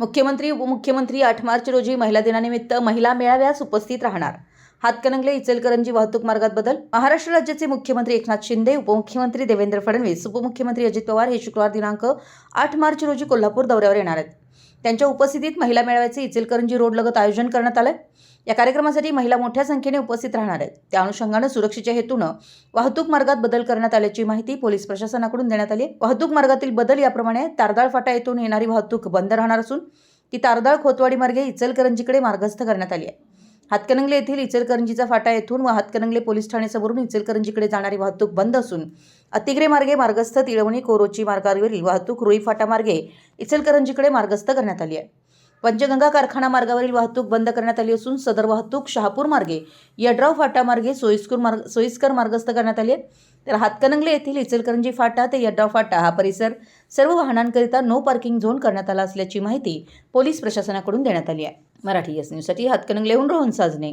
मुख्यमंत्री उपमुख्यमंत्री आठ मार्च रोजी महिला दिनानिमित्त महिला मेळाव्यास उपस्थित राहणार. हातकणंगले इचलकरंजी वाहतूक मार्गात बदल. महाराष्ट्र राज्याचे मुख्यमंत्री एकनाथ शिंदे उपमुख्यमंत्री देवेंद्र फडणवीस उपमुख्यमंत्री अजित पवार हे शुक्रवार दिनांक आठ मार्च रोजी कोल्हापूर दौऱ्यावर येणार आहेत. त्यांच्या उपस्थितीत महिला मेळाव्याचे इचलकरंजी रोड लगत आयोजन करण्यात आलंय. या कार्यक्रमासाठी महिला मोठ्या संख्येने उपस्थित राहणार आहेत. त्या अनुषंगानं सुरक्षेच्या हेतूनं वाहतूक मार्गात बदल करण्यात आल्याची माहिती पोलीस प्रशासनाकडून देण्यात आली आहे. वाहतूक मार्गातील बदल याप्रमाणे तारदाळ फाटा येथून येणारी वाहतूक बंद राहणार असून ती तारदाळ खोतवाडी मार्गे इचलकरंजीकडे मार्गस्थ करण्यात आली आहे. हातकणंगले येथील इचलकरंजीचा फाटा येथून व हातकणंगले पोलीस ठाण्यासमोरून इचलकरंजीकडे जाणारी वाहतूक बंद असून अतिग्रे मार्गे मार्गस्थ तिळवणी कोरोची मार्गावरील वाहतूक रुई फाटा मार्गे इचलकरंजीकडे मार्गस्थ करण्यात आली आहे. पंचगंगा कारखाना मार्गावरील वाहतूक बंद करण्यात आली असून सदर वाहतूक शहापूर मार्गे यड्राव फाटा मार्गे सोयीस्कर मार्ग सोयीस्कर मार्गस्थ करण्यात आली आहे. तर हातकणंगले येथील इचलकरंजी फाटा ते यड्राव फाटा हा परिसर सर्व वाहनांकरिता नो पार्किंग झोन करण्यात आला असल्याची माहिती पोलीस प्रशासनाकडून देण्यात आली आहे. मराठी एस न्यूजसाठी हातकणंगलेहून रोहन साजने.